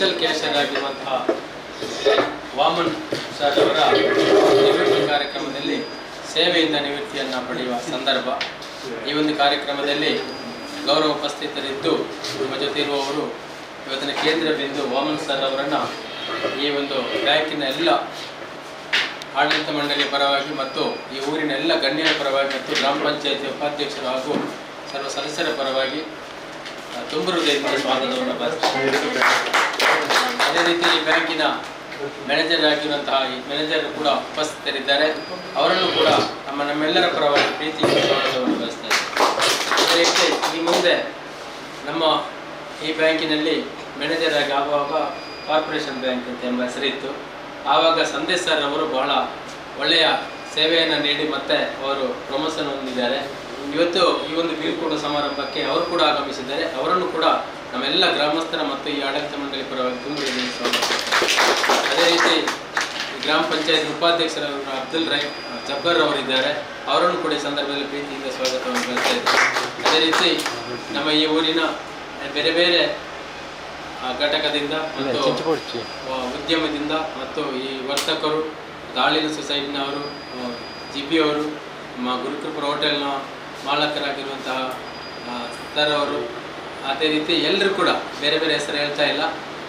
Special cashier ಆಗಿರುವಂತಹ Vaman sir ಅವರ ನಿವೃತ್ತಿ ಕಾರ್ಯಕ್ರಮದಲ್ಲಿ ಸೇವೆಯಿಂದ ನಿವೃತ್ತಿಯನ್ನು ಪಡೆಯುವ ಸಂದರ್ಭ ಈ ಒಂದು ಕಾರ್ಯಕ್ರಮದಲ್ಲಿ ಗೌರವ ಉಪಸ್ಥಿತರಿದ್ದು, ನಮ್ಮ ಜೊತೆ ಇರುವವರು ಇವತ್ತಿನ ಕೇಂದ್ರ ಬಿಂದು ವಾಮನ್ ಸರ್ ಅವರನ್ನು ಈ ಒಂದು ಬ್ಯಾಂಕಿನ ಎಲ್ಲ ಆಡಳಿತ ಮಂಡಳಿಯ ಪರವಾಗಿ ಮತ್ತು ಈ ಊರಿನ ಎಲ್ಲ ಗಣ್ಯರ ಪರವಾಗಿ ಮತ್ತು ಗ್ರಾಮ ಪಂಚಾಯತಿ ಉಪಾಧ್ಯಕ್ಷರು ಹಾಗೂ ಸರ್ವ ಸದಸ್ಯರ ಪರವಾಗಿ ತುಂಬ ಹೃದಯದಿಂದ ಸ್ವಾಗತವನ್ನು ಬಯಸುತ್ತೇನೆ. ಅದೇ ರೀತಿ ಈ ಬ್ಯಾಂಕಿನ ಮ್ಯಾನೇಜರ್ ಆಗಿರುವಂತಹ ಈ ಮ್ಯಾನೇಜರ್ ಕೂಡ ಉಪಸ್ಥಿತರಿದ್ದಾರೆ. ಅವರನ್ನು ಕೂಡ ನಮ್ಮ ನಮ್ಮೆಲ್ಲರ ಪರವಾಗಿ ಪ್ರೀತಿ ಅದೇ ರೀತಿ ಈ ಮುಂದೆ ನಮ್ಮ ಈ ಬ್ಯಾಂಕಿನಲ್ಲಿ ಮ್ಯಾನೇಜರ್ ಆಗಿ ಆಗುವಾಗ ಕಾರ್ಪೊರೇಷನ್ ಬ್ಯಾಂಕ್ ಅಂತ ಎಂಬ ಹೆಸರಿತ್ತು. ಆವಾಗ ಸಂದೇಶ್ ಸರ್ ಅವರು ಬಹಳ ಒಳ್ಳೆಯ ಸೇವೆಯನ್ನು ನೀಡಿ ಮತ್ತೆ ಅವರು ಪ್ರಮೋಷನ್ ಹೊಂದಿದ್ದಾರೆ. ಇವತ್ತು ಈ ಒಂದು ಬೀಳ್ಕೊಡುವ ಸಮಾರಂಭಕ್ಕೆ ಅವರು ಕೂಡ ಆಗಮಿಸಿದ್ದಾರೆ. ಅವರನ್ನು ಕೂಡ ನಮ್ಮೆಲ್ಲ ಗ್ರಾಮಸ್ಥರ ಮತ್ತು ಈ ಆಡಳಿತ ಮಂಡಳಿ ಪರವಾಗಿ ತುಂಬ ಅದೇ ರೀತಿ ಗ್ರಾಮ ಪಂಚಾಯತ್ ಉಪಾಧ್ಯಕ್ಷರಾದ ಅಬ್ದುಲ್ ರೈ ಜಬ್ಬರ್ ಅವರಿದ್ದಾರೆ. ಅವರನ್ನು ಕೂಡ ಈ ಸಂದರ್ಭದಲ್ಲಿ ಪ್ರೀತಿಯಿಂದ ಸ್ವಾಗತವನ್ನು ಬಯಸ್ತಾ ಇದ್ದಾರೆ ಅದೇ ರೀತಿ ನಮ್ಮ ಈ ಊರಿನ ಬೇರೆ ಬೇರೆ ಘಟಕದಿಂದ ಮತ್ತು ಉದ್ಯಮದಿಂದ ಮತ್ತು ಈ ವರ್ತಕರು ದಾಳಿನ ಸೊಸೈಟಿನವರು ಜಿ ಪಿ ಅವರು ನಮ್ಮ ಗುರುಕೃಪುರ ಹೋಟೆಲ್ನ ಮಾಲಕರಾಗಿರುವಂತಹ ಸರ್ ಅವರು ಅದೇ ರೀತಿ ಎಲ್ಲರೂ ಕೂಡ ಬೇರೆ ಬೇರೆ ಹೆಸರು ಹೇಳ್ತಾ ಇಲ್ಲ.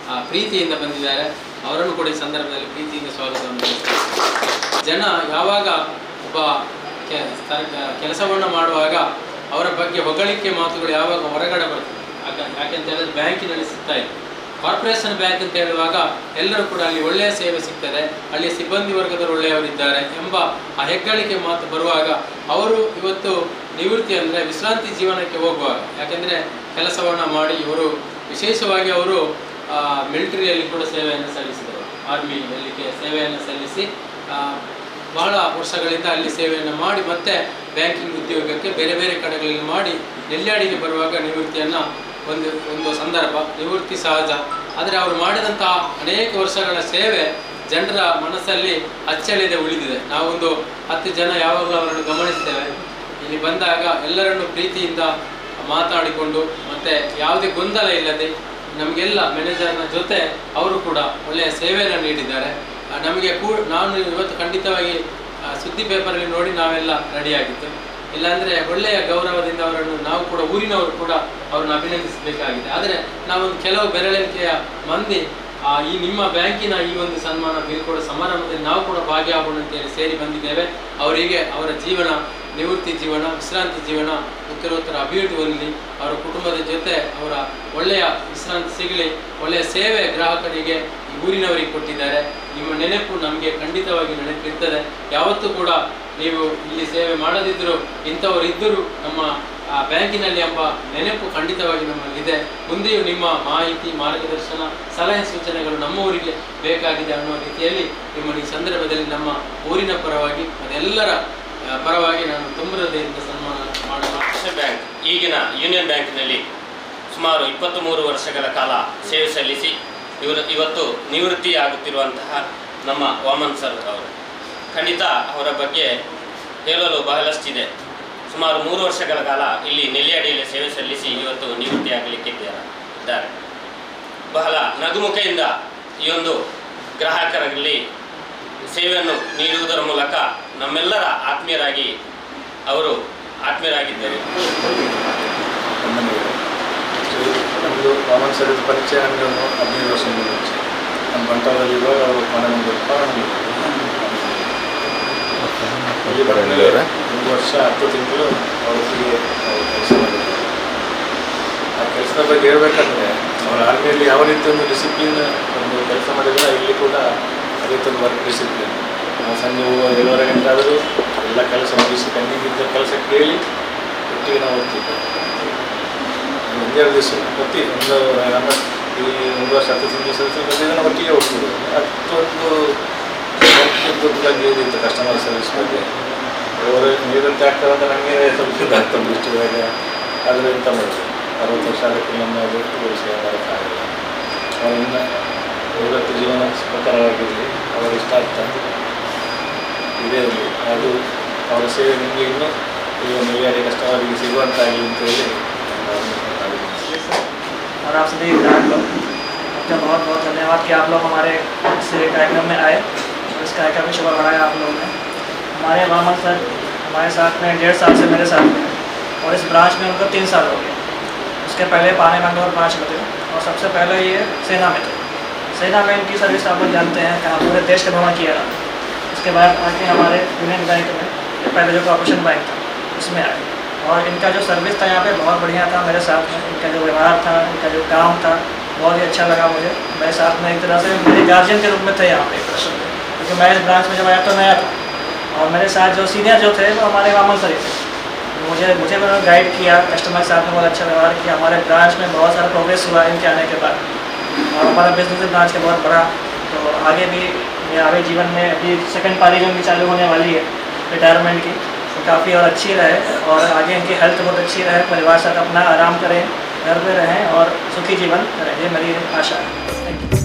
ಆ, ಪ್ರೀತಿಯಿಂದ ಬಂದಿದ್ದಾರೆ. ಅವರನ್ನು ಕೂಡ ಈ ಸಂದರ್ಭದಲ್ಲಿ ಪ್ರೀತಿಯಿಂದ ಸ್ವಾಗತವನ್ನು ಜನ ಯಾವಾಗ ಒಬ್ಬ ಕೆಲಸವನ್ನು ಮಾಡುವಾಗ ಅವರ ಬಗ್ಗೆ ಹೊಗಳಿಕೆ ಮಾತುಗಳು ಯಾವಾಗ ಹೊರಗಡೆ ಬರ್ತದೆ? ಆಗ ಯಾಕೆಂತ ಹೇಳಿದ್ರೆ ಬ್ಯಾಂಕಿನಲ್ಲಿ ಸಿಗ್ತಾ ಇದೆ. ಕಾರ್ಪೊರೇಷನ್ ಬ್ಯಾಂಕ್ ಅಂತ ಹೇಳುವಾಗ ಎಲ್ಲರೂ ಕೂಡ ಅಲ್ಲಿ ಒಳ್ಳೆಯ ಸೇವೆ ಸಿಗ್ತದೆ. ಅಲ್ಲಿ ಸಿಬ್ಬಂದಿ ವರ್ಗದವರು ಒಳ್ಳೆಯವರಿದ್ದಾರೆ ಎಂಬ ಆ ಹೆಗ್ಗಳಿಕೆ ಮಾತು ಬರುವಾಗ ಅವರು ಇವತ್ತು ನಿವೃತ್ತಿ ಅಂದರೆ ವಿಶ್ರಾಂತಿ ಜೀವನಕ್ಕೆ ಹೋಗುವಾಗ. ಯಾಕೆಂದರೆ ಕೆಲಸವನ್ನು ಮಾಡಿ ಇವರು ವಿಶೇಷವಾಗಿ ಅವರು ಮಿಲಿಟರಿಯಲ್ಲಿ ಕೂಡ ಸೇವೆಯನ್ನು ಸಲ್ಲಿಸಿದರು. ಆರ್ಮಿಯಲ್ಲಿ ಸೇವೆಯನ್ನು ಸಲ್ಲಿಸಿ ಬಹಳ ವರ್ಷಗಳಿಂದ ಅಲ್ಲಿ ಸೇವೆಯನ್ನು ಮಾಡಿ, ಮತ್ತೆ ಬ್ಯಾಂಕಿಂಗ್ ಉದ್ಯೋಗಕ್ಕೆ ಬೇರೆ ಬೇರೆ ಕಡೆಗಳಲ್ಲಿ ಮಾಡಿ, ನೆಲ್ಯಾಡಿಗೆ ಬರುವಾಗ ನಿವೃತ್ತಿಯನ್ನು ಒಂದು ಒಂದು ಸಂದರ್ಭ, ನಿವೃತ್ತಿ ಸಹಜ. ಆದರೆ ಅವರು ಮಾಡಿದಂತಹ ಅನೇಕ ವರ್ಷಗಳ ಸೇವೆ ಜನರ ಮನಸ್ಸಲ್ಲಿ ಅಚ್ಚಳಿದೆ, ಉಳಿದಿದೆ. ನಾವೊಂದು ಹತ್ತು ಜನ ಯಾವಾಗಲೂ ಅವರನ್ನು ಗಮನಿಸ್ತೇವೆ. ಇಲ್ಲಿ ಬಂದಾಗ ಎಲ್ಲರನ್ನು ಪ್ರೀತಿಯಿಂದ ಮಾತಾಡಿಕೊಂಡು ಮತ್ತೆ ಯಾವುದೇ ಗೊಂದಲ ಇಲ್ಲದೆ ನಮಗೆಲ್ಲ ಮ್ಯಾನೇಜರ್ನ ಜೊತೆ ಅವರು ಕೂಡ ಒಳ್ಳೆಯ ಸೇವೆಯನ್ನು ನೀಡಿದ್ದಾರೆ. ನಮಗೆ ಕೂಡ, ನಾನು ಇವತ್ತು ಖಂಡಿತವಾಗಿ ಸುದ್ದಿ ಪೇಪರಲ್ಲಿ ನೋಡಿ ನಾವೆಲ್ಲ ರೆಡಿಯಾಗಿತ್ತು ಇಲ್ಲಾಂದರೆ ಒಳ್ಳೆಯ ಗೌರವದಿಂದ ಅವರನ್ನು ನಾವು ಕೂಡ, ಊರಿನವರು ಕೂಡ ಅವರನ್ನು ಅಭಿನಂದಿಸಬೇಕಾಗಿದೆ. ಆದರೆ ನಾವೊಂದು ಕೆಲವು ಬೆರಳಿಕೆಯ ಮಂದಿ ಈ ನಿಮ್ಮ ಬ್ಯಾಂಕಿನ ಈ ಒಂದು ಸನ್ಮಾನ ಬೀಳ್ಕೊಡೋ ಸಮಾರಂಭದಲ್ಲಿ ನಾವು ಕೂಡ ಭಾಗಿಯಾಗೋಣ ಅಂತೇಳಿ ಸೇರಿ ಬಂದಿದ್ದೇವೆ. ಅವರಿಗೆ ಅವರ ಜೀವನ ನಿವೃತ್ತಿ ಜೀವನ ವಿಶ್ರಾಂತಿ ಜೀವನ ಉತ್ತರೋತ್ತರ ಅಭಿವೃದ್ಧಿ ಹೊಂದಲಿ ಅವರ ಕುಟುಂಬದ ಜೊತೆ ಅವರ ಒಳ್ಳೆಯ ವಿಶ್ರಾಂತಿ ಸಿಗಲಿ ಒಳ್ಳೆಯ ಸೇವೆ ಗ್ರಾಹಕರಿಗೆ ಈ ಊರಿನವರಿಗೆ ಕೊಟ್ಟಿದ್ದಾರೆ. ನಿಮ್ಮ ನೆನಪು ನಮಗೆ ಖಂಡಿತವಾಗಿ ನೆನಪಿರ್ತದೆ. ಯಾವತ್ತೂ ಕೂಡ ನೀವು ಇಲ್ಲಿ ಸೇವೆ ಮಾಡದಿದ್ದರೂ ಇಂಥವರು ಇದ್ದರೂ ನಮ್ಮ ಆ, ಬ್ಯಾಂಕಿನಲ್ಲಿ ಎಂಬ ನೆನಪು ಖಂಡಿತವಾಗಿ ನಮ್ಮಲ್ಲಿದೆ. ಮುಂದೆಯೂ ನಿಮ್ಮ ಮಾಹಿತಿ ಮಾರ್ಗದರ್ಶನ ಸಲಹೆ ಸೂಚನೆಗಳು ನಮ್ಮ ಊರಿಗೆ ಬೇಕಾಗಿದೆ ಅನ್ನುವ ರೀತಿಯಲ್ಲಿ ನಿಮ್ಮ ಈ ಸಂದರ್ಭದಲ್ಲಿ ನಮ್ಮ ಊರಿನ ಪರವಾಗಿ ಅದೆಲ್ಲರ ಪರವಾಗಿ ನಾನು ತುಂಬ ಸನ್ಮಾನ ಮಾಡುವ ಬ್ಯಾಂಕ್, ಈಗಿನ ಯೂನಿಯನ್ ಬ್ಯಾಂಕ್ನಲ್ಲಿ ಸುಮಾರು ಇಪ್ಪತ್ತ್ ಮೂರು ವರ್ಷಗಳ ಕಾಲ ಸೇವೆ ಸಲ್ಲಿಸಿ ಇವರು ಇವತ್ತು ನಿವೃತ್ತಿಯಾಗುತ್ತಿರುವಂತಹ ನಮ್ಮ ವಾಮನ್ ಸರ್ ಅವರು. ಖಂಡಿತ ಅವರ ಬಗ್ಗೆ ಹೇಳಲು ಬಹಳಷ್ಟಿದೆ. ಸುಮಾರು ಮೂರು ವರ್ಷಗಳ ಕಾಲ ಇಲ್ಲಿ ನೆಲ್ಲಿಯಡಿಯಲ್ಲಿ ಸೇವೆ ಸಲ್ಲಿಸಿ ಇವತ್ತು ನಿವೃತ್ತಿಯಾಗಲಿಕ್ಕೆ ಇದ್ದಾರೆ ಇದ್ದಾರೆ ಬಹಳ ನಗುಮುಖೆಯಿಂದ ಈ ಒಂದು ಗ್ರಾಹಕರಲ್ಲಿ ಸೇವೆಯನ್ನು ನೀಡುವುದರ ಮೂಲಕ ನಮ್ಮೆಲ್ಲರ ಆತ್ಮೀಯರಾಗಿ ಅವರು ಆತ್ಮೀಯರಾಗಿದ್ದಾರೆ. ನಮ್ಮದು ಕಾಮನ್ ಸರ್ವಿಸ್ ಪರಿಚಯ ನಮಗೆ ಒಂದು ಹದಿನೈದು ವರ್ಷ ಮುಂಚೆ ನಮ್ಮ ಬಂಟದಲ್ಲಿ ಅವರು ಇಲ್ಲಿ ಒಂದು ವರ್ಷ ಹತ್ತು ತಿಂಗಳು ಅವರಿಗೆ ಕೆಲಸ ಆ ಕೆಲಸದ ಬಗ್ಗೆ ಹೇಳ್ಬೇಕಂದ್ರೆ ಅವರ ಆರ್ಮಿಯಲ್ಲಿ ಯಾವ ರೀತಿ ಒಂದು ಡಿಸಿಪ್ಲಿನ್ ಒಂದು ಕೆಲಸ ಮಾಡಿದ್ರೆ ಇಲ್ಲಿ ಕೂಡ ಅದೇ ಒಂದು ವರ್ಕ್ ಡಿಸಿಪ್ಲಿನ್ ಸಂಜೆ ಹೋಗುವ ಏಳುವರೆ ಗಂಟೆ ಆದರೂ ಎಲ್ಲ ಕೆಲಸ ಮುಗಿಸಿ ಕಣ್ಣಿಗಿದ್ದ ಕೆಲಸ ಕೇಳಿ ಒಟ್ಟಿಗೆ ನಾವು ಹೋಗ್ತಿದ್ದೆ ಒಂದೆರಡು ದಿವಸ ಪ್ರತಿ ಒಂದು ಈ ಒಂದು ವರ್ಷ ಹತ್ತು ದಿವಸ ಪ್ರತಿ ದಿನ ಒಟ್ಟಿಗೆ ಹೋಗ್ತಿದ್ದೆ ಅಷ್ಟೊಂದು ಇದಿತ್ತು ಕಸ್ಟಮರ್ ಸರ್ವಿಸ್ ಬಗ್ಗೆ. ಅವರು ನೀರಂತೆ ಆಗ್ತಾರೆ ಅಂತ ನನಗೆ ಸ್ವಲ್ಪ ಇದಾಗ್ತದೆ ಇಷ್ಟು ಬೇಗ ಆದರೆ ಎಂತ ಮಾಡೋದು? ಅರವತ್ತು ವರ್ಷ ಅದಕ್ಕೆ ನಮ್ಮ ಬಿಟ್ಟು ವಿಷಯ ಮಾಡೋಕ್ಕಾಗಲ್ಲ ಅವರಿಂದ ಇವತ್ತು ಜೀವನ ಸುಖಕರವಾಗಿರಲಿ. ಅವರಿಷ್ಟ ಆಗ್ತಾ ಇದೇ ಇರಲಿ ಅದು ಅವರ ಸೇವೆ ನಿಮಗೆ ಇನ್ನೂ ಈ ಒಂದು ಏರಿಯಾಗೆ ಕಸ್ಟಮರಿಗೆ ಸಿಗುವಂತಾಗಲಿ ಅಂತೇಳಿ ನಾನು ಮಾತಾಡಿದ್ದೀನಿ और आप सभी ग्राहक लोग आपका बहुत बहुत धन्यवाद कि आप लोग हमारे इस कार्यक्रम में आए और इस कार्यक्रम में शुभ बढ़ाया आप लोगों ने हमारे मामा सर हमारे साथ में डेढ़ साल से मेरे साथ में हैं और इस ब्रांच में उनको तीन साल हो गए उसके पहले पाने मंगलौर ब्रांच में थे और सबसे पहले ये सेना में थे सेना में इनकी सर्विस आप लोग जानते हैं कहाँ पूरे देश का भ्रमण किया था उसके बाद आके हमारे यूनियन बैंक में पहले जो कॉपरेशन बैंक था, उसमें आए। और इनका जो सर्विस था यहाँ पे बहुत बढ़िया था मेरे साथ में। इनका जो व्यवहार था, इनका जो काम था, बहुत ही अच्छा लगा मुझे। मेरे साथ में एक तरह से मेरे गार्जियन के रूप में थे यहाँ पे एक तरह क्योंकि मैं इस ब्रांच में जब आया तो नया था। और मेरे साथ जो सीनियर जो थे, वो हमारे मामल सर थे। मुझे मुझे उन्होंने गाइड किया कस्टमर के साथ में बहुत अच्छा व्यवहार किया। हमारे ब्रांच में बहुत सारा प्रोग्रेस हुआ इनके आने के बाद। और हमारा बिज़नेस ब्रांच का बहुत बड़ा। तो आगे भी आगे जीवन में, अभी सेकंड पारी जो भी चालू होने वाली है रिटायरमेंट की तो काफ़ी और अच्छी रहे और आगे इनकी हेल्थ बहुत अच्छी रहे, परिवार साथ अपना आराम करें, घर में रहें और सुखी जीवन करें। ये मेरी आशा है। थैंक यू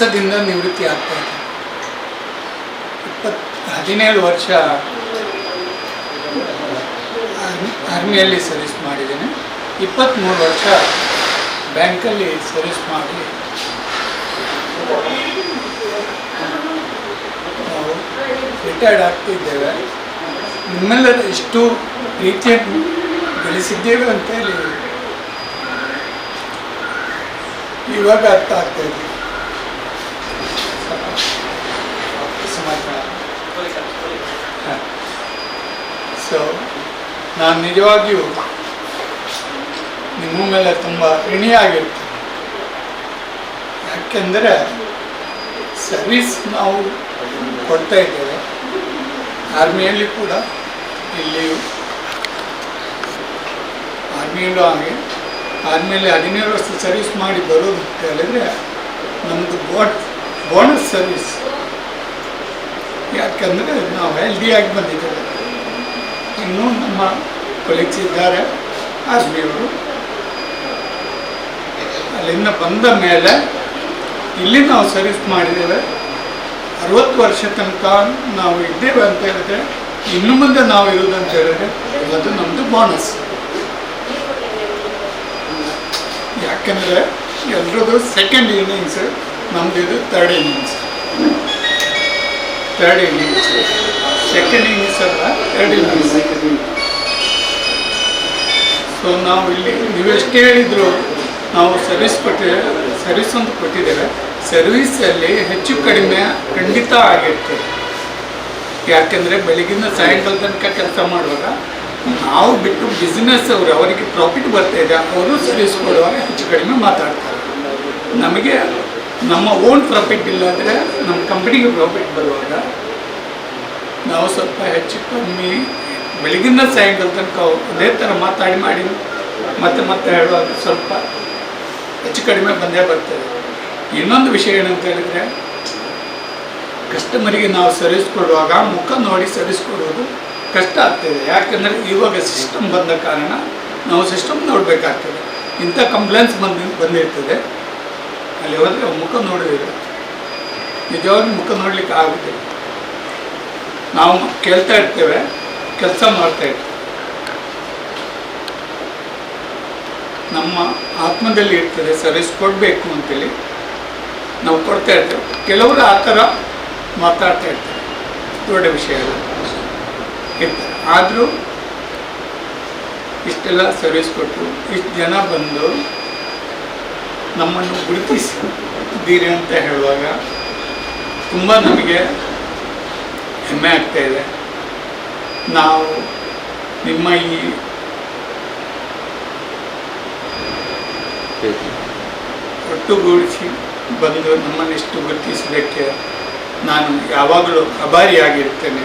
ಕೆಲಸದಿಂದ ನಿವೃತ್ತಿ ಆಗ್ತಾ ಇದೆ. ಹದಿನೇಳು ವರ್ಷ ಆರ್ಮಿ ಆರ್ಮಿಯಲ್ಲಿ ಸರ್ವಿಸ್ ಮಾಡಿದ್ದೇನೆ. ಇಪ್ಪತ್ತ್ಮೂರು ವರ್ಷ ಬ್ಯಾಂಕಲ್ಲಿ ಸರ್ವಿಸ್ ಮಾಡಿ ನಾವು ರಿಟೈರ್ಡ್ ಆಗ್ತಿದ್ದೇವೆ. ನಿಮ್ಮೆಲ್ಲರ ಎಷ್ಟು ರೀತಿಯನ್ನು ಗಳಿಸಿದ್ದೇವೆ ಅಂತ ಹೇಳಿ ಇವಾಗ ಅರ್ಥ ಆಗ್ತಾ ಇದೆ. ಸೊ ನಾನು ನಿಜವಾಗಿಯೂ ನಿಮ್ಮ ಮೇಲೆ ತುಂಬ ಋಣಿಯಾಗಿರ್ತೀನಿ. ಯಾಕೆಂದರೆ ಸರ್ವಿಸ್ ನಾವು ಕೊಡ್ತಾ ಇದ್ದೇವೆ. ಆರ್ಮಿಯಲ್ಲಿ ಕೂಡ ಇಲ್ಲಿಯೂ. ಆರ್ಮಿಯಲ್ಲೂ ಹಾಗೆ. ಆರ್ಮಿಯಲ್ಲಿ ಹದಿನೇಳು ವರ್ಷ ಸರ್ವಿಸ್ ಮಾಡಿ ಬರೋದು ಅಂತ ಹೇಳಿದರೆ ನಮ್ಮದು ಬೋಟ್ ಬೋನಸ್ ಸರ್ವಿಸ್ ಯಾಕಂದರೆ ನಾವು ಹೆಲ್ದಿಯಾಗಿ ಬಂದಿದ್ದೇವೆ. ಇನ್ನೂ ನಮ್ಮ ಕೊಲೀಗ್ಸ್ ಇದ್ದಾರೆ. ಆರ್ಮಿಯವರು ಅಲ್ಲಿಂದ ಬಂದ ಮೇಲೆ ಇಲ್ಲಿ ನಾವು ಸರ್ವಿಸ್ ಮಾಡಿದ್ದೇವೆ. ಅರವತ್ತು ವರ್ಷ ತನಕ ನಾವು ಇದ್ದೇವೆ ಅಂತ ಹೇಳಿದ್ರೆ ಇನ್ನು ಮುಂದೆ ನಾವು ಇರುವುದಂತ ಹೇಳಿದ್ರೆ ಅದು ನಮ್ಮದು ಬೋನಸ್ ಯಾಕಂದರೆ ಎಲ್ರದ್ದು ಸೆಕೆಂಡ್ ಇನ್ನಿಂಗ್ಸ್ ನಮ್ದು ಇದು third innings third innings second innings ಅಲ್ಲ ತರ್ಡ್ ಇನ್ನಿಂಗ್ಸ್ ಸೊ ನಾವು ಇಲ್ಲಿ, ನೀವೆಷ್ಟೇ ಹೇಳಿದ್ರು, ನಾವು ಸರ್ವಿಸ್ ಕೊಟ್ಟಿದ್ದೆ ಸರ್ವಿಸ್ ಅಂತ ಕೊಟ್ಟಿದ್ದೇವೆ. ಸರ್ವಿಸಲ್ಲಿ ಹೆಚ್ಚು ಕಡಿಮೆ ಖಂಡಿತ ಆಗಿರ್ತದೆ ಯಾಕೆಂದರೆ ಬೆಳಗಿನ ಸಾಯಂಕಾಲ ತನಕ ಕೆಲಸ ಮಾಡುವಾಗ ನಾವು ಬಿಟ್ಟು ಬಿಸ್ನೆಸ್ ಅವರು, ಅವರಿಗೆ ಪ್ರಾಫಿಟ್ ಬರ್ತಾ ಇದೆ, ಅವರು ಸರ್ವಿಸ್ ಕೊಡುವಾಗ ಹೆಚ್ಚು ಕಡಿಮೆ ಮಾತಾಡ್ತಾರೆ. ನಮಗೆ ನಮ್ಮ ಓನ್ ಪ್ರಾಫಿಟ್ ಇಲ್ಲಾಂದರೆ ನಮ್ಮ ಕಂಪ್ನಿಗೆ ಪ್ರಾಫಿಟ್ ಬರುವಾಗ ನಾವು ಸ್ವಲ್ಪ ಹೆಚ್ಚು ಕಮ್ಮಿ ಬೆಳಗಿನ ಸಾಯಂಕಾಲ ತನಕ ಅದೇ ಥರ ಮಾತಾಡಿ ಮಾಡಿ ಮತ್ತೆ ಮತ್ತೆ ಹೇಳುವಾಗ ಸ್ವಲ್ಪ ಹೆಚ್ಚು ಕಡಿಮೆ ಬಂದೇ ಬರ್ತದೆ. ಇನ್ನೊಂದು ವಿಷಯ ಏನಂತ ಹೇಳಿದರೆ ಕಸ್ಟಮರಿಗೆ ನಾವು ಸರ್ವಿಸ್ ಕೊಡುವಾಗ ಮುಖ ನೋಡಿ ಸರ್ವಿಸ್ ಕೊಡೋದು ಕಷ್ಟ ಆಗ್ತದೆ. ಯಾಕೆಂದರೆ ಇವಾಗ ಸಿಸ್ಟಮ್ ಬಂದ ಕಾರಣ ನಾವು ಸಿಸ್ಟಮ್ ನೋಡಬೇಕಾಗ್ತದೆ. ಇಂಥ ಕಂಪ್ಲೇಂಟ್ಸ್ ಬಂದು ಬಂದಿರ್ತದೆ. ಅಲ್ಲಿ ಹೋದರೆ ಮುಖ ನೋಡೋದಿಲ್ಲ. ನಿಜವಾಗ ಮುಖ ನೋಡಲಿಕ್ಕೆ ಆಗುತ್ತಿಲ್ಲ ನಾವು ಕೇಳ್ತಾ ಇರ್ತೇವೆ, ಕೆಲಸ ಮಾಡ್ತಾ ಇರ್ತೇವೆ. ನಮ್ಮ ಆತ್ಮದಲ್ಲಿ ಇರ್ತದೆ, ಸರ್ವಿಸ್ ಕೊಡಬೇಕು ಅಂತೇಳಿ ನಾವು ಕೊಡ್ತಾ ಇರ್ತೇವೆ. ಕೆಲವರು ಆ ಥರ ಮಾತಾಡ್ತಾ ಇರ್ತಾರೆ. ದೊಡ್ಡ ವಿಷಯ ಇರ್ತಾರೆ. ಆದರೂ ಇಷ್ಟೆಲ್ಲ ಸರ್ವಿಸ್ ಕೊಟ್ಟು ಇಷ್ಟು ಜನ ಬಂದು ನಮ್ಮನ್ನು ಗುರುತಿಸಿದ್ದೀರಿ ಅಂತ ಹೇಳುವಾಗ ತುಂಬ ನಮಗೆ ಹೆಮ್ಮೆ ಆಗ್ತಾ ಇದೆ. ನಾವು ನಿಮ್ಮ ಈ ಒಟ್ಟುಗೂಡಿಸಿ ಬಂದು ನಮ್ಮನ್ನಿಷ್ಟು ಗುರುತಿಸಿದ್ದಕ್ಕೆ ನಾನು ಯಾವಾಗಲೂ ಅಭಾರಿಯಾಗಿರ್ತೇನೆ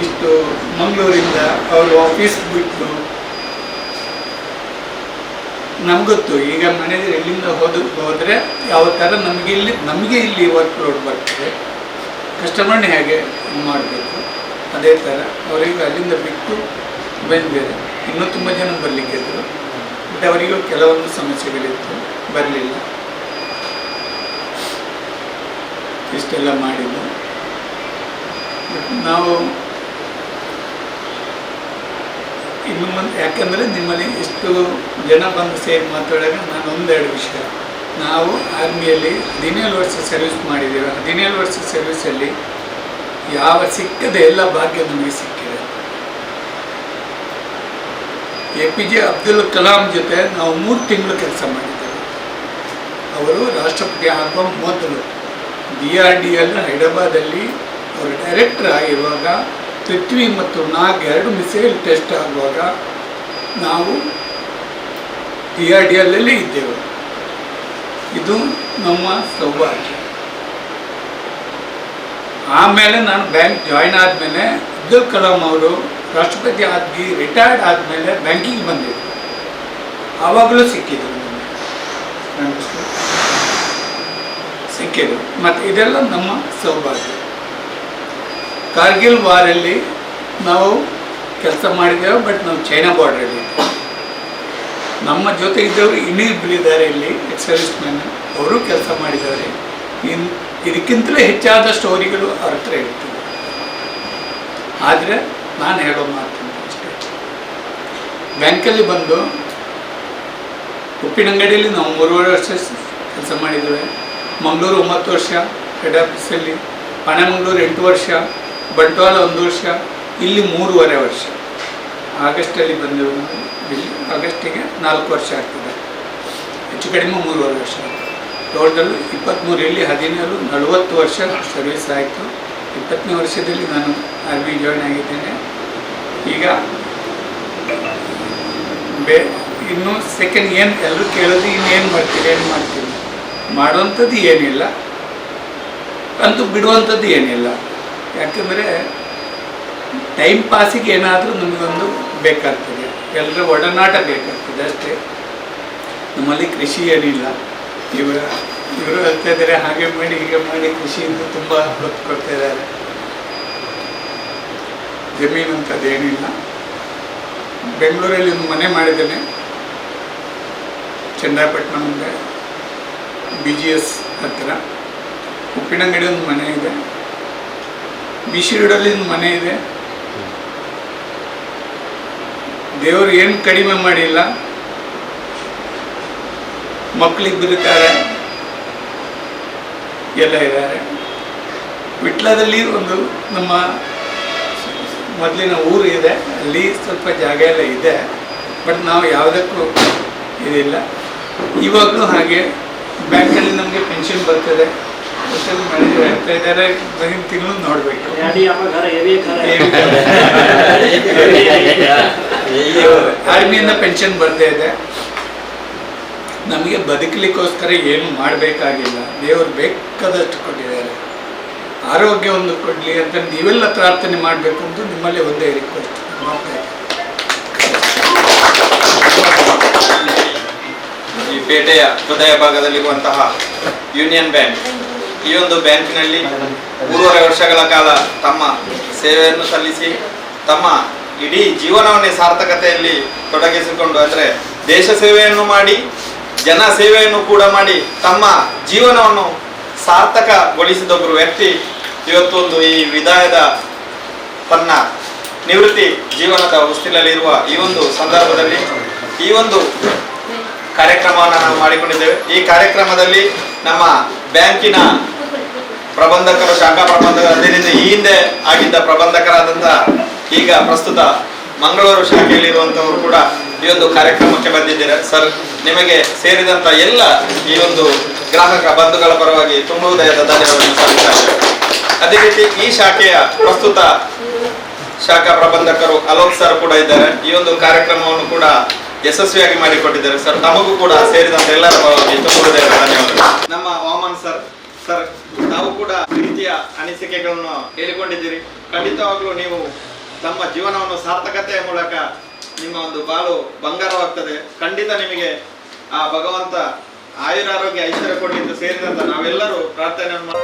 ಇಷ್ಟು ಮಂಗಳೂರಿಂದ ಅವರು ಆಫೀಸ್ ಬಿಟ್ಟು ನಮಗೊತ್ತು. ಈಗ ಮ್ಯಾನೇಜರ್ ಎಲ್ಲಿಂದ ಹೋದ ಹೋದರೆ ಯಾವ ಥರ ನಮಗೆ ಇಲ್ಲಿ ನಮಗೆ ಇಲ್ಲಿ ವರ್ಕ್ ಲೋಡ್ ಬರ್ತದೆ. ಕಸ್ಟಮರ್ನ ಹೇಗೆ ಮಾಡಬೇಕು? ಅದೇ ಥರ ಅವರಿಗೆ ಅಲ್ಲಿಂದ ಬಿಟ್ಟು ಬಂದಿದ್ದಾರೆ ಇನ್ನೂ ತುಂಬ ಜನ ಬರಲಿಕ್ಕಿದ್ರು ಬಟ್ ಅವರಿಗೂ ಕೆಲವೊಂದು ಸಮಸ್ಯೆಗಳಿತ್ತು. ಬರಲಿಲ್ಲ. ಇಷ್ಟೆಲ್ಲ ಮಾಡಿದ್ದು. ನಾವು ಇನ್ನು ಮುಂದೆ ಯಾಕಂದರೆ ನಿಮ್ಮಲ್ಲಿ ಇಷ್ಟು ಜನ ಬಂದು ಸೇರಿ ಮಾತಾಡೋಕೆ ನಾನು ಒಂದೆರಡು ವಿಷಯ. ನಾವು ಆರ್ಮಿಯಲ್ಲಿ ಹದಿನೇಳು ವರ್ಷ ಸರ್ವಿಸ್ ಮಾಡಿದ್ದೇವೆ. ಹದಿನೇಳು ವರ್ಷ ಸರ್ವಿಸಲ್ಲಿ ಯಾವ ಸಿಕ್ಕದೆ ಎಲ್ಲ ಭಾಗ್ಯ ನಮಗೆ ಸಿಕ್ಕಿದೆ. A P J Abdul Kalam ಜೊತೆ ನಾವು ಮೂರು ತಿಂಗಳು ಕೆಲಸ ಮಾಡಿದ್ದೇವೆ. ಅವರು ರಾಷ್ಟ್ರಪತಿ ಆಗುವ ಮೊದಲು ಡಿ ಆರ್ ಡಿ ಎಲ್ ಹೈದರಾಬಾದಲ್ಲಿ ಅವರು ಡೈರೆಕ್ಟರ್ ಆಗಿರುವಾಗ ಪೃಥ್ವಿ ಮತ್ತು ನಾಗ್ ಎರಡು ಮಿಸೈಲ್ ಟೆಸ್ಟ್ ಆಗುವಾಗ ನಾವು ಡಿ ಆರ್ ಡಿ ಎಲ್ ಇದ್ದೆವು. ಇದು ನಮ್ಮ ಸೌಭಾಗ್ಯ. ಆಮೇಲೆ ನಾನು ಬ್ಯಾಂಕ್ ಜಾಯ್ನ್ ಆದಮೇಲೆ ಅಬ್ದುಲ್ ಕಲಾಂ ಅವರು ರಾಷ್ಟ್ರಪತಿ ಆಗಿ ರಿಟೈರ್ಡ್ ಆದಮೇಲೆ ಬ್ಯಾಂಕಿಂಗ್ ಬಂದಿದ್ದರು ಆವಾಗಲೂ ಸಿಕ್ಕಿದ್ರು ಸಿಕ್ಕಿದ್ರು ಮತ್ತು ಇದೆಲ್ಲ ನಮ್ಮ ಸೌಭಾಗ್ಯ. ಕಾರ್ಗಿಲ್ ವಾರಲ್ಲಿ ನಾವು ಕೆಲಸ ಮಾಡಿದ್ದೇವೆ, ಬಟ್ ನಾವು ಚೈನಾ ಬಾರ್ಡ್ರಲ್ಲಿ ನಮ್ಮ ಜೊತೆ ಇದ್ದವರು ಇನ್ನೂ ಇದ್ದಾರೆ ಇಲ್ಲಿ ಎಕ್ಸರ್ವಿಸ್ ಮ್ಯಾನ್. ಅವರು ಕೆಲಸ ಮಾಡಿದ್ದಾರೆ. ಇನ್, ಇದಕ್ಕಿಂತಲೂ ಹೆಚ್ಚಾದ ಸ್ಟೋರಿಗಳು ಅವ್ರ ಹತ್ರ ಇರ್ತವೆ ಆದರೆ ನಾನು ಹೇಳೋ ಮಾತು ಅಷ್ಟೇ. ಬ್ಯಾಂಕಲ್ಲಿ ಬಂದು ಉಪ್ಪಿನಂಗಡಿಯಲ್ಲಿ ನಾವು ಮೂರುವರೆ ವರ್ಷ ಕೆಲಸ ಮಾಡಿದ್ದೇವೆ. ಮಂಗಳೂರು ಒಂಬತ್ತು ವರ್ಷ, ಹೆಡ್ ಆಫೀಸಲ್ಲಿ, ಪಣಮಂಗಳೂರು ಎಂಟು ವರ್ಷ. ಬಂಟ್ವಾಳ ಒಂದು ವರ್ಷ, ಇಲ್ಲಿ ಮೂರುವರೆ ವರ್ಷ. ಆಗಸ್ಟಲ್ಲಿ ಬಂದೆವು ನಾವು ಇಲ್ಲಿ ಆಗಸ್ಟಿಗೆ ನಾಲ್ಕು ವರ್ಷ ಆಗ್ತದೆ. ಹೆಚ್ಚು ಕಡಿಮೆ ಮೂರುವರೆ ವರ್ಷ ಟೋಟಲ್ ಇಪ್ಪತ್ತ್ಮೂರು ಇಲ್ಲಿ ಹದಿನೇಳು, ನಲವತ್ತು ವರ್ಷ ಸರ್ವಿಸ್ ಆಯಿತು. ಇಪ್ಪತ್ತನೇ ವರ್ಷದಲ್ಲಿ ನಾನು ಆರ್ಮಿ ಜಾಯ್ನ್ ಆಗಿದ್ದೇನೆ. ಈಗ ಬೇ ಇನ್ನು ಸೆಕೆಂಡ್ ಏನು ಎಲ್ಲರೂ ಕೇಳೋದು ಇನ್ನೇನು ಮಾಡ್ತೀರಿ, ಏನು ಮಾಡ್ತೀರಿ? ಮಾಡುವಂಥದ್ದು ಏನಿಲ್ಲ. ಅಂತೂ ಬಿಡುವಂಥದ್ದು ಏನಿಲ್ಲ. ಯಾಕೆಂದರೆ ಟೈಮ್ ಪಾಸಿಗೆ ಏನಾದರೂ ನಮಗೊಂದು ಬೇಕಾಗ್ತದೆ. ಎಲ್ಲರ ಒಡನಾಟ ಬೇಕಾಗ್ತದೆ ಅಷ್ಟೇ. ನಮ್ಮಲ್ಲಿ ಕೃಷಿ ಏನಿಲ್ಲ. ಇವರು ಇವರು ಹೇಳ್ತಾ ಇದ್ದಾರೆ ಹಾಗೆ ಮಾಡಿ, ಹೀಗೆ ಮಾಡಿ ಕೃಷಿಯಿಂದ ತುಂಬ ಹೊತ್ತು ಕೊಡ್ತಾ ಇದ್ದಾರೆ ಜಮೀನು ಅಂತದೇನಿಲ್ಲ ಬೆಂಗಳೂರಲ್ಲಿ ಒಂದು ಮನೆ ಮಾಡಿದ್ದೇನೆ. ಚನ್ನರಾಯಪಟ್ಟಣ ಬಿ ಜಿ ಎಸ್ ಹತ್ತಿರ ಉಪ್ಪಿನಂಗಡಿ ಒಂದು ಮನೆ ಇದೆ. ಬಿಸಿ ರೋಡಲ್ಲಿ ಒಂದು ಮನೆ ಇದೆ. ದೇವರು ಏನು ಕಡಿಮೆ ಮಾಡಿಲ್ಲ. ಮಕ್ಕಳಿಗೆ ಬಿರುತ್ತಾರೆ ಎಲ್ಲ ಇದ್ದಾರೆ. ವಿಟ್ಲದಲ್ಲಿ ಒಂದು ನಮ್ಮ ಮೊದಲಿನ ಊರು ಇದೆ. ಅಲ್ಲಿ ಸ್ವಲ್ಪ ಜಾಗ ಎಲ್ಲ ಇದೆ. ಬಟ್ ನಾವು ಯಾವುದಕ್ಕೂ ಇದಿಲ್ಲ. ಇವಾಗಲೂ ಹಾಗೆ ಬ್ಯಾಂಕಲ್ಲಿ ನಮಗೆ ಪೆನ್ಷನ್ ಬರ್ತದೆ. ನೋಡ್ಬೇಕು. ಆರ್ಮಿಯಿಂದ ಪೆನ್ಷನ್ ಬರ್ತಾ ಇದೆ ನಮಗೆ ಬದುಕಲಿಕ್ಕೋಸ್ಕರ ಏನು ಮಾಡಬೇಕಾಗಿಲ್ಲ. ದೇವರು ಬೇಕಾದಷ್ಟು ಕೊಟ್ಟಿದ್ದಾರೆ. ಆರೋಗ್ಯ ಒಂದು ಕೊಡಲಿ ಅಂತ ನೀವೆಲ್ಲ ಪ್ರಾರ್ಥನೆ ಮಾಡಬೇಕು ಅಂತ ನಿಮ್ಮಲ್ಲಿ ಒಂದೇ ರಿಕ್ವೆಸ್ಟ್ ಈ ಪೇಟೆಯ ಹೃದಯ ಭಾಗದಲ್ಲಿರುವಂತಹ ಯೂನಿಯನ್ ಬ್ಯಾಂಕ್ ಈ ಒಂದು ಬ್ಯಾಂಕಿನಲ್ಲಿ ಮೂರುವರೆ ವರ್ಷಗಳ ಕಾಲ ತಮ್ಮ ಸೇವೆಯನ್ನು ಸಲ್ಲಿಸಿ, ತಮ್ಮ ಇಡೀ ಜೀವನವನ್ನೇ ಸಾರ್ಥಕತೆಯಲ್ಲಿ ತೊಡಗಿಸಿಕೊಂಡು ಅಂದರೆ ದೇಶ ಸೇವೆಯನ್ನು ಮಾಡಿ, ಜನ ಸೇವೆಯನ್ನು ಕೂಡ ಮಾಡಿ ತಮ್ಮ ಜೀವನವನ್ನು ಸಾರ್ಥಕಗೊಳಿಸಿದ ಒಬ್ಬರು ವ್ಯಕ್ತಿ ಇವತ್ತೊಂದು ಈ ವಿದಾಯದ ತನ್ನ ನಿವೃತ್ತಿ ಜೀವನದ ಉಸ್ತಿಲಲ್ಲಿರುವ ಈ ಒಂದು ಸಂದರ್ಭದಲ್ಲಿ ಈ ಒಂದು ಕಾರ್ಯಕ್ರಮವನ್ನು ನಾವು ಮಾಡಿಕೊಂಡಿದ್ದೇವೆ. ಈ ಕಾರ್ಯಕ್ರಮದಲ್ಲಿ ನಮ್ಮ ಬ್ಯಾಂಕಿನ ಪ್ರಬಂಧಕರು, ಶಾಖಾ ಪ್ರಬಂಧಕರು ಅದರಿಂದ ಈ ಹಿಂದೆ ಆಗಿದ್ದ ಪ್ರಬಂಧಕರಾದಂಥ ಈಗ ಪ್ರಸ್ತುತ ಮಂಗಳೂರು ಶಾಖೆಯಲ್ಲಿರುವಂಥವರು ಕೂಡ ಈ ಒಂದು ಕಾರ್ಯಕ್ರಮಕ್ಕೆ ಬಂದಿದ್ದೀರಾ. ಸರ್, ನಿಮಗೆ ಸೇರಿದಂತ ಎಲ್ಲ ಈ ಒಂದು ಗ್ರಾಹಕ ಬಂಧುಗಳ ಪರವಾಗಿ ತುಂಬ ಹೃದಯದ ಇದ್ದೇವೆ. ಅದೇ ರೀತಿ ಈ ಶಾಖೆಯ ಪ್ರಸ್ತುತ ಶಾಖಾ ಪ್ರಬಂಧಕರು ಅಲೋಕ್ ಸರ್ ಕೂಡ ಇದ್ದಾರೆ. ಈ ಒಂದು ಕಾರ್ಯಕ್ರಮವನ್ನು ಕೂಡ ಯಶಸ್ವಿಯಾಗಿ ಮಾಡಿಕೊಟ್ಟಿದ್ದಾರೆ. ಸರ್, ತಮಗೂ ಕೂಡ ಸೇರಿದಂತೆ ಎಲ್ಲರ ಪರವಾಗಿ ತುಂಬ ಹೃದಯದ ಧನ್ಯವಾದಗಳು. ನಮ್ಮ ವಾಮನ್ ಸರ್ ಸರ್ ತಾವು ಕೂಡ ರೀತಿಯ ಅನಿಸಿಕೆಗಳನ್ನು ಹೇಳಿಕೊಂಡಿದ್ದೀರಿ. ಖಂಡಿತವಾಗ್ಲೂ ನೀವು ತಮ್ಮ ಜೀವನವನ್ನು ಸಾರ್ಥಕತೆಯ ಮೂಲಕ ನಿಮ್ಮ ಒಂದು ಬಾಳು ಬಂಗಾರವಾಗ್ತದೆ. ಖಂಡಿತ ನಿಮಗೆ ಆ ಭಗವಂತ ಆಯುರಾರೋಗ್ಯ ಐಶ್ವರ್ಯ ಕೊಡಿ ಅಂತ ಸೇರಿದಂತ ನಾವೆಲ್ಲರೂ ಪ್ರಾರ್ಥನೆಯನ್ನು